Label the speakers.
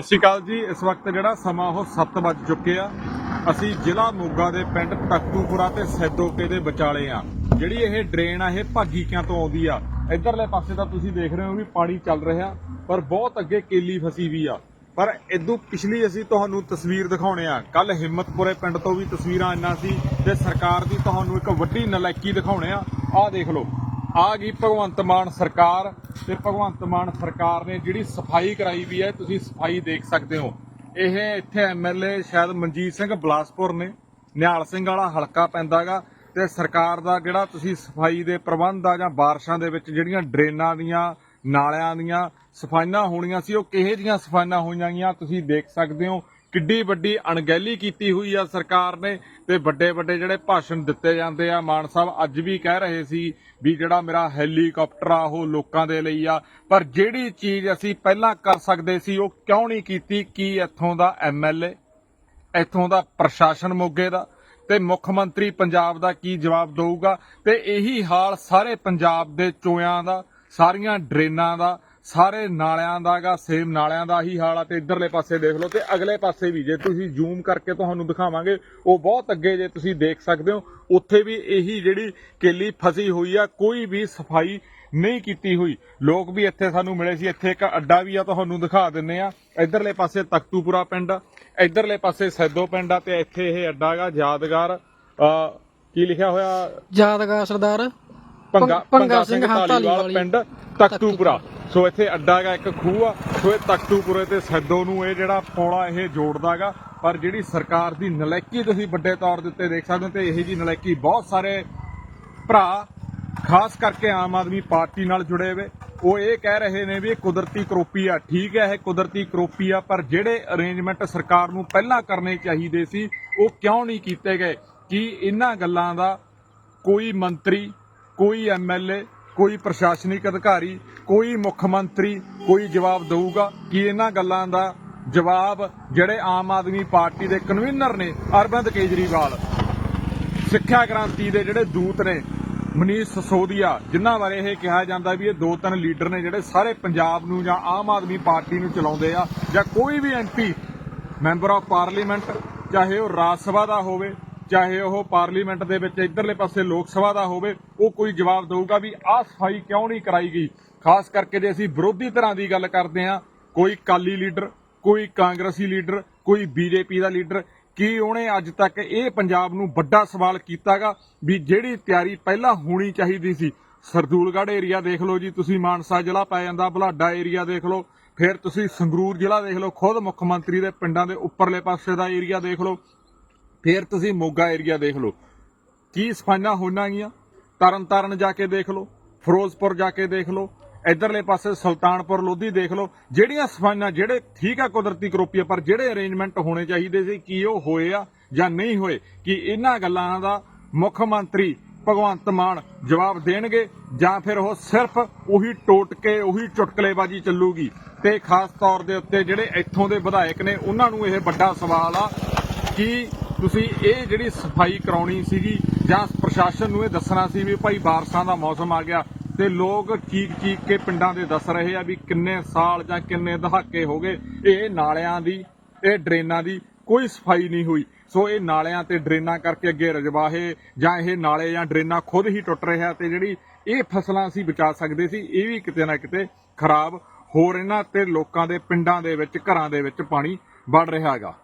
Speaker 1: ਸਤਿ ਸ਼੍ਰੀ ਅਕਾਲ ਜੀ। ਇਸ ਵਕਤ ਜਿਹੜਾ ਸਮਾਂ ਉਹ 7 ਵੱਜ ਚੁੱਕੇ ਆ। ਅਸੀਂ ਜ਼ਿਲ੍ਹਾ ਮੋਗਾ ਦੇ ਪਿੰਡ ਟੱਕੂਪੁਰਾ ਤੇ ਸੈਦੋਕੇ ਦੇ ਵਿਚਾਲੇ ਆ। ਜਿਹੜੀ ਇਹ ਡਰੇਨ ਆ, ਇਹ ਭਾਗੀਕਿਆਂ ਤੋਂ ਆਉਂਦੀ ਆ? ਇਧਰਲੇ ਪਾਸੇ ਤਾਂ ਤੁਸੀਂ ਦੇਖ ਰਹੇ ਹੋ ਵੀ ਪਾਣੀ ਚੱਲ ਰਿਹਾ, ਪਰ ਬਹੁਤ ਅੱਗੇ ਕੇਲੀ ਫਸੀ ਵੀ ਆ। ਪਰ ਇਦੋਂ ਪਿਛਲੀ ਅਸੀਂ ਤੁਹਾਨੂੰ ਤਸਵੀਰ ਦਿਖਾਉਣੇ ਆ। ਕੱਲ ਹਿੰਮਤਪੁਰੇ ਪਿੰਡ ਤੋਂ ਵੀ ਤਸਵੀਰਾਂ ਇੰਨਾ ਸੀ ਤੇ ਸਰਕਾਰ ਦੀ ਤੁਹਾਨੂੰ ਇੱਕ ਵੱਡੀ ਨਲਾਇਕੀ ਦਿਖਾਉਣੇ ਆ। ਆਹ ਦੇਖ ਲਓ। ਆ ਗਈ ਭਗਵੰਤ ਮਾਨ ਸਰਕਾਰ ਤੇ ਭਗਵੰਤ ਮਾਨ ਸਰਕਾਰ ਨੇ ਜਿਹੜੀ ਸਫ਼ਾਈ ਕਰਾਈ ਵੀ ਹੈ, ਤੁਸੀਂ ਸਫ਼ਾਈ ਦੇਖ ਸਕਦੇ ਹੋ। ਇਹ ਇੱਥੇ ਐਮਐਲਏ ਸ਼ਾਇਦ ਮਨਜੀਤ ਸਿੰਘ ਬਲਾਸਪੁਰ ਨੇ, ਨਿਹਾਲ ਸਿੰਘ ਵਾਲਾ ਹਲਕਾ ਪੈਂਦਾਗਾ ਤੇ ਸਰਕਾਰ ਦਾ ਜਿਹੜਾ ਤੁਸੀਂ ਸਫ਼ਾਈ ਦੇ ਪ੍ਰਬੰਧ ਆ ਜਾਂ ਬਾਰਿਸ਼ਾਂ ਦੇ ਵਿੱਚ ਜਿਹੜੀਆਂ ਡਰੇਨਾਂ ਦੀਆਂ, ਨਾਲਿਆਂ ਦੀਆਂ ਸਫਾਈਆਂ ਹੋਣੀਆਂ ਸੀ, ਉਹ ਕਿਹੇ ਜੀਆਂ ਸਫਾਈਆਂ ਹੋਈਆਂ ਗਈਆਂ, ਤੁਸੀਂ ਦੇਖ ਸਕਦੇ ਹੋ। ਕਿੱਡੀ ਵੱਡੀ ਅਣਗਹਿਲੀ ਕੀਤੀ ਹੋਈ ਆ ਸਰਕਾਰ ਨੇ ਤੇ ਵੱਡੇ ਵੱਡੇ ਜਿਹੜੇ ਭਾਸ਼ਣ ਦਿੱਤੇ ਜਾਂਦੇ ਆ। ਮਾਨ ਸਾਹਿਬ ਅੱਜ ਵੀ ਕਹਿ ਰਹੇ ਸੀ ਵੀ ਜਿਹੜਾ ਮੇਰਾ ਹੈਲੀਕਾਪਟਰ ਆ, ਉਹ ਲੋਕਾਂ ਦੇ ਲਈ ਆ। ਪਰ ਜਿਹੜੀ ਚੀਜ਼ ਅਸੀਂ ਪਹਿਲਾਂ ਕਰ ਸਕਦੇ ਸੀ, ਉਹ ਕਿਉਂ ਨਹੀਂ ਕੀਤੀ? ਕੀ ਇੱਥੋਂ ਦਾ ਐਮਐਲਏ ਇੱਥੋਂ ਦਾ ਪ੍ਰਸ਼ਾਸਨ ਮੋਗੇ ਦਾ? ਤੇ ਮੁੱਖ ਮੰਤਰੀ ਪੰਜਾਬ ਦਾ ਕੀ ਜਵਾਬ ਦੇਊਗਾ? ਤੇ ਇਹੀ ਹਾਲ ਸਾਰੇ ਪੰਜਾਬ ਦੇ ਚੋਇਆਂ ਦਾ, ਸਾਰੀਆਂ ਡਰੇਨਾਂ ਦਾ ਸਾਰੇ ਨਾਲਿਆਂ ਦਾਗਾ ਸੇਮ ਨਾਲਿਆਂ ਦਾ ਹੀ ਹਾਲ ਆ ਤੇ ਇਧਰਲੇ ਪਾਸੇ ਦੇਖ ਲਓ ਤੇ ਅਗਲੇ ਪਾਸੇ ਵੀ ਜੇ ਤੁਸੀਂ ਜ਼ੂਮ ਕਰਕੇ ਤੁਹਾਨੂੰ ਦਿਖਾਵਾਂਗੇ ਉਹ ਬਹੁਤ ਅੱਗੇ ਜੇ ਤੁਸੀਂ ਦੇਖ ਸਕਦੇ ਹੋ ਉੱਥੇ ਵੀ ਇਹੀ ਜਿਹੜੀ ਕੇਲੀ ਫਸੀ ਹੋਈ ਆ ਕੋਈ ਵੀ ਸਫ਼ਾਈ ਨਹੀਂ ਕੀਤੀ ਹੋਈ। ਲੋਕ ਵੀ ਇੱਥੇ ਸਾਨੂੰ ਮਿਲੇ ਸੀ ਇੱਥੇ ਇੱਕ ਅੱਡਾ ਵੀ ਆ ਤੁਹਾਨੂੰ ਦਿਖਾ ਦਿੰਨੇ ਆ। ਇਧਰਲੇ ਪਾਸੇ ਤਖਤੂਪੁਰਾ ਪਿੰਡ ਆ ਇਧਰਲੇ ਪਾਸੇ ਸੈਦੋ ਪਿੰਡ ਆ ਤੇ ਇੱਥੇ ਇਹ ਅੱਡਾ ਗਾ ਯਾਦਗਾਰ ਕੀ ਲਿਖਿਆ ਹੋਇਆ?
Speaker 2: ਯਾਦਗਾਰ ਸਰਦਾਰ ਭੰਗਾ
Speaker 1: ਭੰਗਾ ਸਿੰਘ
Speaker 2: ਸਿੰਘ ਹਾਂ
Speaker 1: ਧਾਲੀਵਾਲ
Speaker 2: ਧਾਲੀਵਾਲ
Speaker 1: ਪਿੰਡ। ਤਖਤੂਪੁਰਾ ਸੋ ਇੱਥੇ ਅੱਡਾ ਗਾ ਇੱਕ ਖੂਹ ਆ। ਸੋ ਇਹ ਤਖਤੂਪੁਰੇ ਤੇ ਸੈਦੋ ਨੂੰ ਇਹ ਜਿਹੜਾ ਪੌੜਾ ਇਹ ਜੋੜਦਾਗਾ ਪਰ ਜਿਹੜੀ ਸਰਕਾਰ ਦੀ ਨਲਾਇਕੀ ਤੁਸੀਂ ਵੱਡੇ ਤੌਰ ਦੇ ਉੱਤੇ ਦੇਖ ਸਕਦੇ ਹੋ ਤੇ ਇਹ ਜੀ ਨਲਾਇਕੀ ਬਹੁਤ ਸਾਰੇ ਭਰਾ ਖਾਸ ਕਰਕੇ ਆਮ ਆਦਮੀ ਪਾਰਟੀ ਨਾਲ ਜੁੜੇ ਹੋਏ। ਉਹ ਇਹ ਕਹਿ ਰਹੇ ਨੇ ਵੀ ਇਹ ਕੁਦਰਤੀ ਕਰੋਪੀ ਆ। ਠੀਕ ਹੈ ਇਹ ਕੁਦਰਤੀ ਕਰੋਪੀ ਆ ਪਰ ਜਿਹੜੇ ਅਰੇਂਜਮੈਂਟ ਸਰਕਾਰ ਨੂੰ ਪਹਿਲਾਂ ਕਰਨੇ ਚਾਹੀਦੇ ਸੀ ਉਹ ਕਿਉਂ ਨਹੀਂ ਕੀਤੇ ਗਏ? ਕੀ ਇਹਨਾਂ ਗੱਲਾਂ ਦਾ ਕੋਈ ਮੰਤਰੀ ਕੋਈ ਐਮਐਲਏ ਕੋਈ ਪ੍ਰਸ਼ਾਸਨਿਕ ਅਧਿਕਾਰੀ, ਕੋਈ ਮੁੱਖ ਮੰਤਰੀ ਕੋਈ ਜਵਾਬ ਦਊਗਾ ਕਿ ਇਹਨਾਂ ਗੱਲਾਂ ਦਾ ਜਵਾਬ ਜਿਹੜੇ ਆਮ ਆਦਮੀ ਪਾਰਟੀ ਦੇ ਕਨਵੀਨਰ ਨੇ ਅਰਵਿੰਦ ਕੇਜਰੀਵਾਲ। ਸਿੱਖਿਆ ਕ੍ਰਾਂਤੀ ਦੇ ਜਿਹੜੇ ਦੂਤ ਨੇ, ਮਨੀਸ਼ ਸਸੋਦੀਆ, ਜਿਨ੍ਹਾਂ ਬਾਰੇ ਇਹ ਕਿਹਾ ਜਾਂਦਾ ਵੀ ਇਹ ਦੋ ਤਿੰਨ ਲੀਡਰ ਨੇ ਜਿਹੜੇ ਸਾਰੇ ਪੰਜਾਬ ਨੂੰ ਜਾਂ ਆਮ ਆਦਮੀ ਪਾਰਟੀ ਨੂੰ ਚਲਾਉਂਦੇ ਆ ਜਾਂ ਕੋਈ ਵੀ ਐਮਪੀ ਮੈਂਬਰ ਆਫ ਪਾਰਲੀਮੈਂਟ, ਚਾਹੇ ਉਹ ਰਾਜ ਸਭਾ ਦਾ ਹੋਵੇ ਚਾਹੇ ਉਹ ਪਾਰਲੀਮੈਂਟ ਦੇ ਵਿੱਚ ਇਧਰਲੇ ਪਾਸੇ ਲੋਕ ਸਭਾ ਦਾ ਹੋਵੇ, ਉਹ ਕੋਈ ਜਵਾਬ ਦੇਊਗਾ ਵੀ ਆਹ ਸਫ਼ਾਈ ਕਿਉਂ ਨਹੀਂ ਕਰਾਈ ਗਈ? ਖਾਸ ਕਰਕੇ ਜੇ ਅਸੀਂ ਵਿਰੋਧੀ ਧਿਰਾਂ ਦੀ ਗੱਲ ਕਰਦੇ ਹਾਂ, ਕੋਈ ਕਾਲੀ ਲੀਡਰ, ਕੋਈ ਕਾਂਗਰਸੀ ਲੀਡਰ, ਕੋਈ ਬੀਜੇਪੀ ਦਾ ਲੀਡਰ, ਕੀ ਉਹਨੇ ਅੱਜ ਤੱਕ ਇਹ ਪੰਜਾਬ ਨੂੰ ਵੱਡਾ ਸਵਾਲ ਕੀਤਾਗਾ ਵੀ ਜਿਹੜੀ ਤਿਆਰੀ ਪਹਿਲਾਂ ਹੋਣੀ ਚਾਹੀਦੀ ਸੀ? ਸਰਦੂਲਗੜ੍ਹ ਏਰੀਆ ਦੇਖ ਲਓ ਜੀ, ਤੁਸੀਂ ਮਾਨਸਾ ਜ਼ਿਲ੍ਹਾ ਪੈ ਜਾਂਦਾ ਬੁਲਾਡਾ ਏਰੀਆ ਦੇਖ ਲਓ, ਫਿਰ ਤੁਸੀਂ ਸੰਗਰੂਰ ਜ਼ਿਲ੍ਹਾ ਦੇਖ ਲਓ, ਖੁਦ ਮੁੱਖ ਮੰਤਰੀ ਦੇ ਪਿੰਡਾਂ ਦੇ ਉੱਪਰਲੇ ਪਾਸੇ ਦਾ ਏਰੀਆ ਦੇਖ ਲਓ ਫਿਰ ਤੁਸੀਂ ਮੋਗਾ ਏਰੀਆ ਦੇਖ ਲਓ। ਕੀ ਸਫਾਈਆਂ ਹੋਣਾਂ ਗੀਆਂ ਤਰਨ ਤਾਰਨ ਜਾ ਕੇ ਦੇਖ ਲਓ, ਫਿਰੋਜ਼ਪੁਰ ਜਾ ਕੇ ਦੇਖ ਲਓ, ਇਧਰਲੇ ਪਾਸੇ ਸੁਲਤਾਨਪੁਰ ਲੋਧੀ ਦੇਖ ਲਓ। ਜਿਹੜੀਆਂ ਸਫਾਈਆਂ, ਜਿਹੜੇ ਠੀਕ ਆ ਕੁਦਰਤੀ ਕਰੋਪੀਆਂ ਪਰ ਜਿਹੜੇ ਅਰੇਂਜਮੈਂਟ ਹੋਣੇ ਚਾਹੀਦੇ ਸੀ, ਕੀ ਉਹ ਹੋਏ ਆ ਜਾਂ ਨਹੀਂ ਹੋਏ, ਕਿ ਇਹਨਾਂ ਗੱਲਾਂ ਦਾ ਮੁੱਖ ਮੰਤਰੀ ਭਗਵੰਤ ਮਾਨ ਜਵਾਬ ਦੇਣਗੇ ਜਾਂ ਫਿਰ ਉਹ ਸਿਰਫ ਉਹੀ ਟੋਟਕੇ, ਉਹੀ ਚੁਟਕਲੇਬਾਜ਼ੀ ਚੱਲੂਗੀ? ਤੇ ਖਾਸ ਤੌਰ ਦੇ ਉੱਤੇ ਜਿਹੜੇ ਇੱਥੋਂ ਦੇ ਵਿਧਾਇਕ ਨੇ, ਉਹਨਾਂ ਨੂੰ ਇਹ ਵੱਡਾ ਸਵਾਲ ਆ, ਕਿ ਤੁਸੀਂ ਇਹ ਜਿਹੜੀ ਸਫ਼ਾਈ ਕਰਾਉਣੀ ਸੀਗੀ ਜਾਂ ਪ੍ਰਸ਼ਾਸਨ ਨੂੰ ਇਹ ਦੱਸਣਾ ਸੀ ਵੀ ਭਾਈ ਬਾਰਸ਼ਾਂ ਦਾ ਮੌਸਮ ਆ ਗਿਆ ਤੇ ਲੋਕ ਚੀਕ ਚੀਕ ਕੇ ਪਿੰਡਾਂ ਦੇ ਦੱਸ ਰਹੇ ਆ ਵੀ ਕਿੰਨੇ ਸਾਲ ਜਾਂ ਕਿੰਨੇ ਦਹਾਕੇ ਹੋ ਗਏ ਇਹ ਨਾਲਿਆਂ ਦੀ, ਇਹ ਡਰੇਨਾਂ ਦੀ ਕੋਈ ਸਫ਼ਾਈ ਨਹੀਂ ਹੋਈ। ਸੋ ਇਹ ਨਾਲਿਆਂ ਤੇ ਡਰੇਨਾਂ ਕਰਕੇ ਅੱਗੇ ਰਜਵਾਹੇ ਜਾਂ ਇਹ ਨਾਲੇ ਜਾਂ ਡਰੇਨਾਂ ਖੁਦ ਹੀ ਟੁੱਟ ਰਿਹਾ ਤੇ ਜਿਹੜੀ ਇਹ ਫਸਲਾਂ ਅਸੀਂ ਬਚਾ ਸਕਦੇ ਸੀ, ਇਹ ਵੀ ਕਿਤੇ ਨਾ ਕਿਤੇ ਖਰਾਬ ਹੋ ਰਹੀਆਂ ਤੇ ਲੋਕਾਂ ਦੇ ਪਿੰਡਾਂ ਦੇ ਵਿੱਚ, ਘਰਾਂ ਦੇ ਵਿੱਚ ਪਾਣੀ ਵੜ ਰਿਹਾ ਹੈਗਾ।